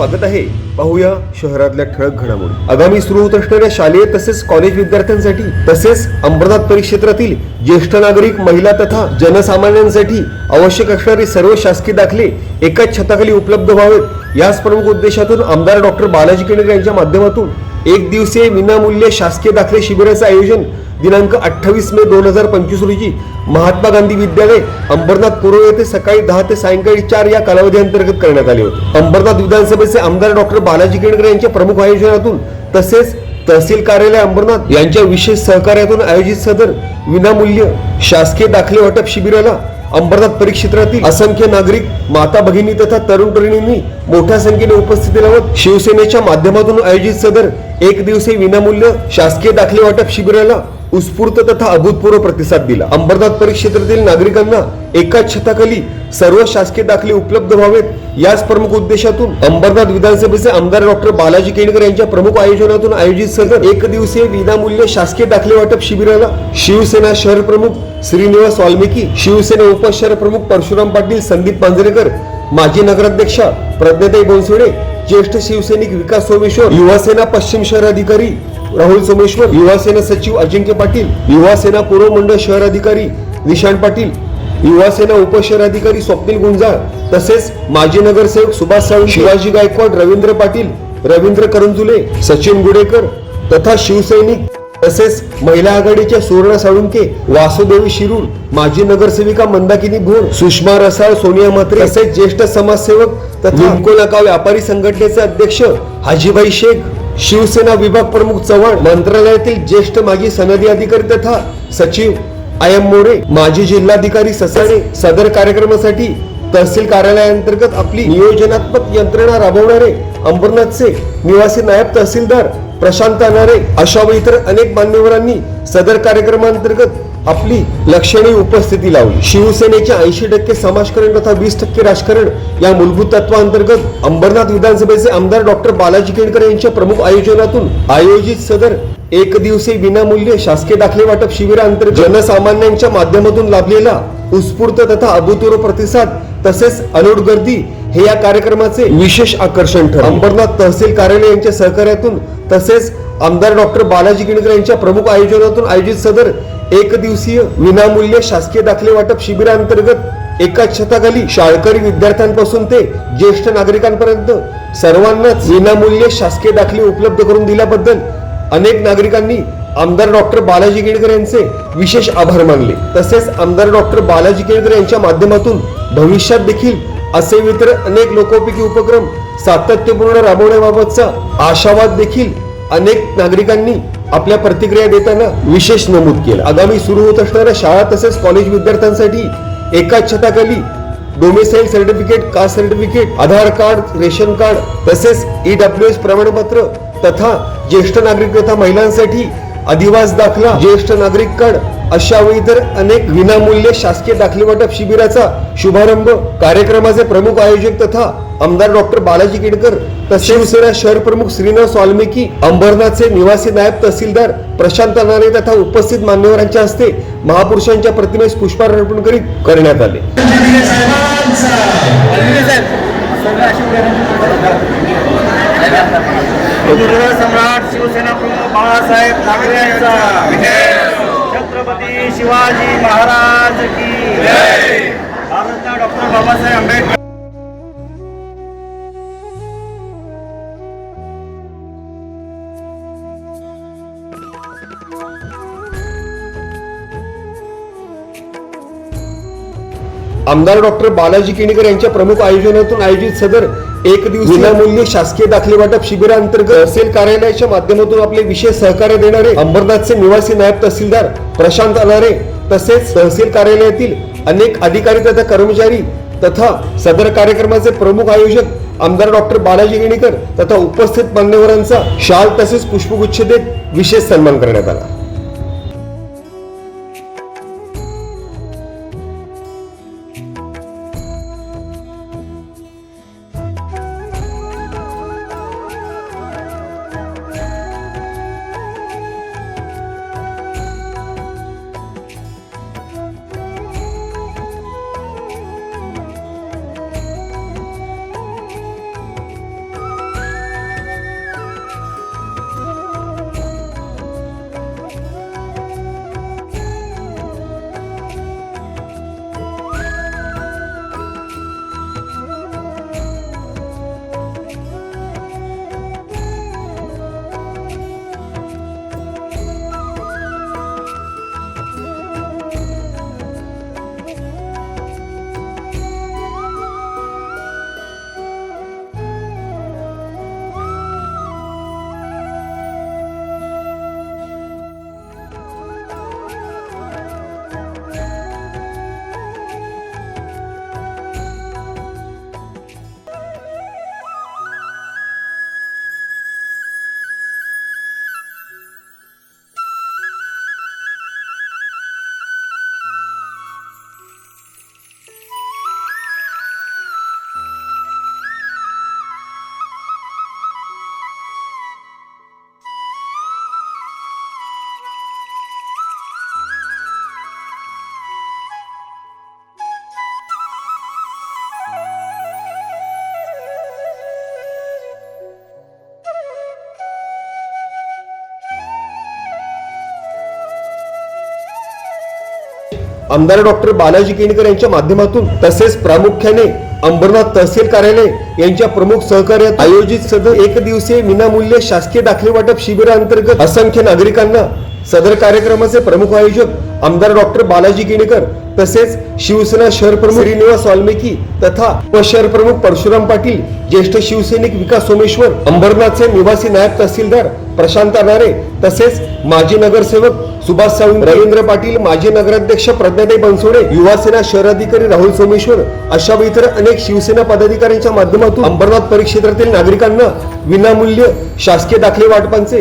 स्वागत आहे. पाहूया शहरातल्या ठळक घडामोडी. आगामी सुरू होत असणाऱ्या शालेय तसेच कॉलेज विद्यार्थ्यांसाठी तसेच अंबरनाथ परिक्षेत्रातील ज्येष्ठ नागरिक महिला तथा जनसामान्यांसाठी आवश्यक असणारे सर्व शासकीय दाखले एकाच छताखाली उपलब्ध व्हावेत. याच प्रमुख उद्देशातून आमदार डॉक्टर बालाजी केणेकर यांच्या माध्यमातून एक दिवसीय विनामूल्य शासकीय दाखले शिबिराचं आयोजन दिनांक अठ्ठावीस मे दोन हजार पंचवीस रोजी महात्मा गांधी विद्यालय अंबरनाथ पूर्व येथे सकाळी दहा ते सायंकाळी चार या कालावधी अंतर्गत करण्यात आले होते. अंबरनाथ विधानसभेचे आमदार डॉक्टर बालाजी केणकर यांच्या प्रमुख आयोजनातून तसेच तहसील कार्यालय अंबरनाथ यांच्या विशेष सहकार्यातून आयोजित सदर विनामूल्य शासकीय दाखले वाटप शिबिराला अंबरनाथ परिक्षेत्रातील असंख्य नागरिक माता भगिनी तथा तरुण तरुणींनी मोठ्या संख्येने उपस्थिती लावत शिवसेनेच्या माध्यमातून आयोजित सदर एक दिवसीय विनामूल्य शासकीय दाखले वाटप शिबिराला उत्स्फूर्त तथा अभूतपूर्व प्रतिसाद दिला. अंबरनाथ परिक्षेत्रातील नागरिकांना एकाच छताखाली सर्व शासकीय दाखले उपलब्ध व्हावेत याच प्रमुख उद्देशातून अंबरनाथ विधानसभेचे आमदार डॉक्टर बालाजी केणकर यांच्या प्रमुख आयोजनातून आयोजित सदर एक दिवसीय विनामूल्य शासकीय दाखले वाटप शिबिराला शिवसेना शहर प्रमुख श्रीनिवास वाल्मिकी शिवसेना उपशहर प्रमुख परशुराम पाटील संदीप मांजरेकर माजी नगराध्यक्षा प्रज्ञाताई बोनसोडे ज्येष्ठ शिवसैनिक विकास सोमेश्वर युवासेना पश्चिम शहर अधिकारी राहुल सोमेश्वर युवासेना सचिव अजिंक्य पाटील युवासेना पूर्व मंडळ शहर अधिकारी निशांत पाटील युवासेना उपशहर अधिकारी स्वप्नील गुंजाळ तसेच माजी नगरसेवक सुभाष साळुंखे शिवाजी गायकवाड रवींद्र पाटील रवींद्र करंजुले सचिन गुडेकर तथा शिवसैनिक तसेच महिला आघाडीच्या सुवर्ण साळुंके वासुदेवी शिरूर माजी नगरसेविका मंदाकिनी भोर सुषमा रसाळ सोनिया म्हात्रे तसेच ज्येष्ठ समाजसेवक तथा नका व्यापारी संघटनेचे अध्यक्ष हाजीभाई शेख शिवसेना विभाग प्रमुख चव्हाण मंत्रालयातील ज्येष्ठ माजी सनदी अधिकारी तथा सचिव आय एम मोरे माजी जिल्हाधिकारी ससाणे सदर कार्यक्रमासाठी तहसील कार्यालयांतर्गत आपली नियोजनात्मक यंत्रणा राबवणारे अंबरनाथचे निवासी नायब तहसीलदार प्रशांत अनारे अशा व इतर अनेक मान्यवरांनी सदर कार्यक्रमांतर्गत आपली लक्षणीय उपस्थिती लावली. शिवसेनेच्या ऐंशी टक्के समाजकारण तथा वीस टक्के राजकारण या मूलभूत तत्वांतर्गत अंबरनाथ विधानसभेचे आमदार डॉक्टर बालाजी केणकर यांच्या प्रमुख आयोजनातून आयोजित सदर एक दिवसीय विनामूल्य शासकीय दाखले वाटप शिबिरांतर्गत जनसामान्यांच्या माध्यमातून लाभलेला उत्स्फूर्त तथा अभूतपूर्व प्रतिसाद तसेच अनोड गर्दी हे या कार्यक्रमाचे विशेष आकर्षण ठरले. अंबरनाथ तहसील कार्यालय यांच्या सहकार्यातून तसेच आमदार डॉक्टर बालाजी गिणकर यांच्या प्रमुख आयोजनातून आयोजित सदर एक दिवसीय विनामूल्य शासकीय दाखले वाटप शिबिरांतर्गत एकाच छताखाली शाळकरी विद्यार्थ्यांपासून ते ज्येष्ठ नागरिकांपर्यंत सर्वांनाच विनामूल्य शासकीय दाखले उपलब्ध करून दिल्याबद्दल अनेक नागरिकांनी आमदार डॉक्टर बालाजी केळकर यांचे विशेष आभार मानले. तसेच आमदार डॉक्टर बालाजी केळकर यांच्या माध्यमातून भविष्यात देखील असे इतर अनेक लोकोपयोगी उपक्रम सातत्यपूर्ण राबवण्याबाबतचा आशावाद देखील अनेक नागरिकांनी आपल्या प्रतिक्रिया देताना विशेष नमूद केलं. आगामी सुरू होत असणाऱ्या शाळा तसेच कॉलेज विद्यार्थ्यांसाठी एकाच छताखाली domicile certificate caste certificate Aadhaar card ration card तसेच ई डब्ल्यू एस प्रमाणपत्र तथा ज्येष्ठ नागरिक तथा महिलांसाठी अधिवास दाखला ज्येष्ठ नागरिक कार्ड अशावेळी तर अनेक विनामूल्य शासकीय दाखले वाटप शिबिराचा शुभारंभ कार्यक्रमाचे प्रमुख आयोजक तथा आमदार डॉक्टर बालाजी केडकर तसेच शिवसेना शहर प्रमुख श्रीनाथ वाल्मिकी अंबरनाथचे निवासी नायब तहसीलदार प्रशांत नारे तथा उपस्थित मान्यवरांच्या हस्ते महापुरुषांच्या प्रतिमेस पुष्पार्पण करीत करण्यात आले सम्राट शिवसेना प्रमुख बाळासाहेब ठाकरे यांचा छत्रपती शिवाजी महाराज की भारतरत्न डॉक्टर बाबासाहेब आंबेडकर आमदार डॉक्टर बालाजी केणकर यांच्या प्रमुख आयोजनातून आयोजित सदर एक दिवस विनामूल्य शासकीय दाखले वाटप शिबिरांतर्गत तहसील कार्यालयाच्या माध्यमातून आपले विशेष सहकार्य देणारे अंबरनाथचे निवासी नायब तहसीलदार प्रशांत अनारे तसेच तहसील कार्यालयातील अनेक अधिकारी तथा कर्मचारी तथा सदर कार्यक्रमाचे प्रमुख आयोजक आमदार डॉक्टर बालाजी केणकर तथा उपस्थित मान्यवरांचा शाल तसेच पुष्पगुच्छ देत विशेष सन्मान करण्यात आला. आमदार डॉक्टर बालाजी केणकर यांच्या माध्यमातून तसेच प्रामुख्याने अंबरनाथ तहसील कार्यालय यांच्या प्रमुख सहकार्यात आयोजित सदर एक दिवसीय विनामूल्य शासकीय दाखले वाटप शिबिराअंतर्गत असंख्य नागरिकांना सदर कार्यक्रमाचे प्रमुख आयोजक आमदार डॉक्टर बालाजी केणेकर तसेच शिवसेना शहर प्रमुख श्रीनिवास वाल्मिकी तथा उपशहर प्रमुख परशुराम पाटील ज्येष्ठ शिवसैनिक विकास सोमेश्वर अंबरनाथचे निवासी नायब तहसीलदार प्रशांत अनारे तसेच माजी नगरसेवक सुभाष सावंत रवींद्र पाटील माजी नगराध्यक्ष प्रज्ञाताई बनसोडे युवासेना शहराधिकारी राहुल सोमेश्वर अशा व इतर अनेक शिवसेना पदाधिकाऱ्यांच्या माध्यमातून अंबरनाथ परिक्षेत्रातील नागरिकांना विनामूल्य शासकीय दाखले वाटपांचे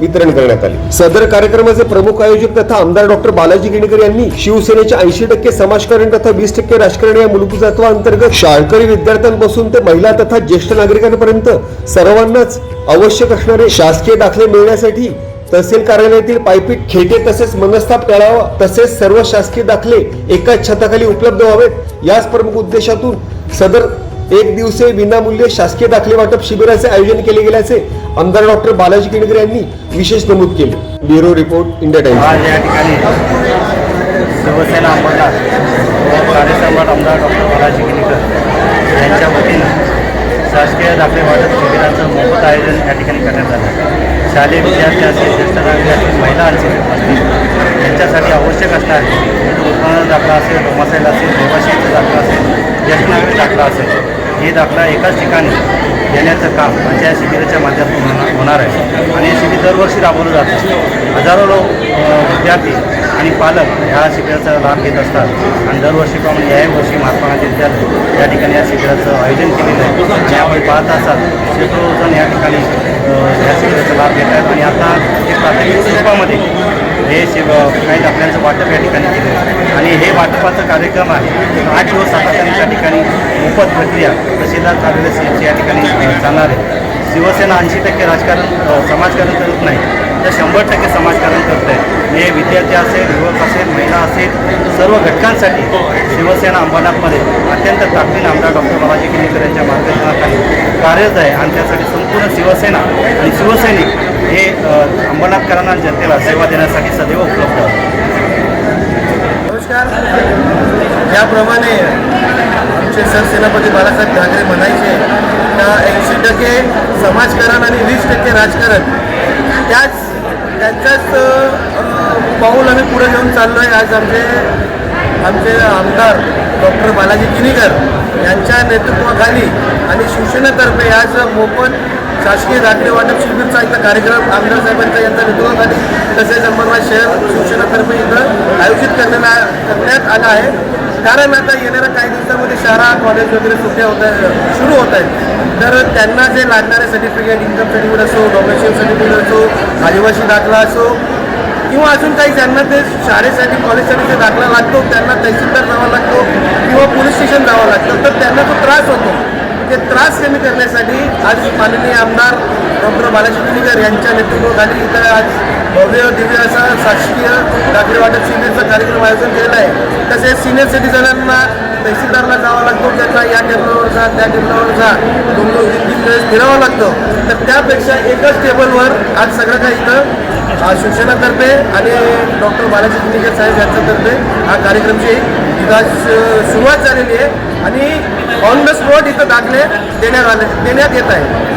वितरण करण्यात आले. सदर कार्यक्रमाचे प्रमुख आयोजक तथा आमदार डॉक्टर बालाजी गिणकर यांनी शिवसेनेच्या ऐंशी टक्के समाजकारण तथा वीस टक्के राजकारण या मूलभूत तत्वाअंतर्गत शाळकरी विद्यार्थ्यांपासून ते महिला तथा ज्येष्ठ नागरिकांपर्यंत सर्वांनाच आवश्यक असणारे शासकीय दाखले मिळण्यासाठी तहसील कार्यालयातील पायपीट खेटे तसेच मनस्ताप टाळावा तसेच सर्व शासकीय दाखले एकाच छताखाली उपलब्ध व्हावेत. याच प्रमुख उद्देशातून सदर एक दिवसीय विनामूल्य शासकीय दाखले वाटप शिबिराचे आयोजन केले गेल्याचे आमदार डॉक्टर बालाजी केणकर यांनी विशेष नमूद केले. Bureau report India Times. आज या ठिकाणी शिवसेना अंबरनाथ कार्यसम्राट आमदार डॉक्टर बालाजी गिनीकर यांच्या वतीनं शासकीय दाखले वाटप शिबिराचं मोफत आयोजन या ठिकाणी करण्यात आलं. शालेय विद्यार्थी असतील ज्येष्ठ नागरिक असतील महिला असतील त्यांच्यासाठी यांच्यासाठी आवश्यक असणारे उत्पन्न दाखला असेल डोमासाईल असेल रहिवाशीचा दाखला असेल ज्येष्ठ नागरिक दाखला असेल हे दाखला एकाच ठिकाणी देण्याचं काम पंचायत शिबिराच्या माध्यमातून होणार- होणार आहे. आणि हे शिबिर दरवर्षी राबवलं जातं. हजारो लोक विद्यार्थी आणि पालक ह्या शिबिराचा लाभ घेत असतात. आणि दरवर्षीप्रमाणे याही वर्षी महात्मा गांधी विद्यालय या ठिकाणी या शिबिराचं आयोजन केलेलं आहे. आणि आपण पाहत असाल शेकडो जण या ठिकाणी ह्या शिबिराचा लाभ घेत आहेत आणि आता हे प्राथमिक स्वरूपामध्ये हे शिव काही दाखल्यांचं वाटप या ठिकाणी केलं आहे. आणि हे वाटपाचं कार्यक्रम आहे. आठ दिवस सातत्याने त्या ठिकाणी मोफत प्रक्रिया तहसीलदार कार्यालय सीएमसी या ठिकाणी जाणार चालणार आहे. शिवसेना ऐंशी टक्के राजकारण समाजकारण करत नाही. तर शंभर टक्के समाजकारण करत आहे हे विद्यार्थी असेल युवक असेल महिला असेल सर्व घटकांसाठी शिवसेना अंबरनाथमध्ये अत्यंत ताकदीने आमदार डॉक्टर बालाजी किनीकर यांच्या मार्गदर्शनाखाली कार्यरत आहे आणि त्यासाठी संपूर्ण शिवसेना आणि शिवसैनिक हे अंबरनाथकरांना जनतेला सेवा देण्यासाठी सदैव उपलब्ध आहे नमस्कार. ज्याप्रमाणे आमचे सरसेनापती बाळासाहेब ठाकरे म्हणायचे का ऐंशी टक्के समाजकारण आणि वीस टक्के राजकारण त्याच त्यांचाच पाऊल आम्ही पुढे घेऊन चाललो आहे आज आमचे आमचे आमदार डॉक्टर बालाजी किनीकर यांच्या नेतृत्वाखाली आणि शिवसेनेतर्फे आज मोफत शासकीय दाखले वाटप शिबिरचा इथं कार्यक्रम आमदार साहेबांच्या यांच्या नेतृत्वाखाली तसेच अंबरनाथ शहर शिवसेनेतर्फे इथं आयोजित करण्याला करण्यात आला आहे. कारण आता येणाऱ्या काही दिवसामध्ये शाळा कॉलेज वगैरे सुट्ट्या होत आहेत सुरू होत आहेत. तर त्यांना जे लागणारे सर्टिफिकेट इन्कम सर्टिफिकेट असो डॉक्युमेंट सर्टिफिकेट असो आदिवासी दाखला असो किंवा अजून काही ज्यांना ते शाळेसाठी कॉलेजसाठी ते दाखला लागतो त्यांना तहसीलदार जावा लागतो किंवा पोलीस स्टेशन जावं लागतं तर त्यांना तो त्रास होतो ते त्रास कमी करण्यासाठी आज माननीय आमदार डॉक्टर बालाजी कुणीकर यांच्या नेतृत्वाखाली इथं आज भव्य दिव्य असा शासकीय दाखले वाटप शिबिरचा कार्यक्रम आयोजन केलेला आहे. तसेच सिनियर सिटीजनांना तहसीलदारला जावं लागतो त्याचा या टेबलवर जा त्या टेबलावर जा. दोन दोन तीन तीन वेळेस फिरावं लागतं. तर त्यापेक्षा एकच टेबलवर आज सगळं काही इथं शिक्षणातर्फे आणि डॉक्टर बालाजी कुणीकर साहेब यांच्यातर्फे हा कार्यक्रमची आज, सुरुवात झालेली आहे. आणि ऑन द स्पॉट इथं दाखले देण्यात आले देण्यात येत आहे.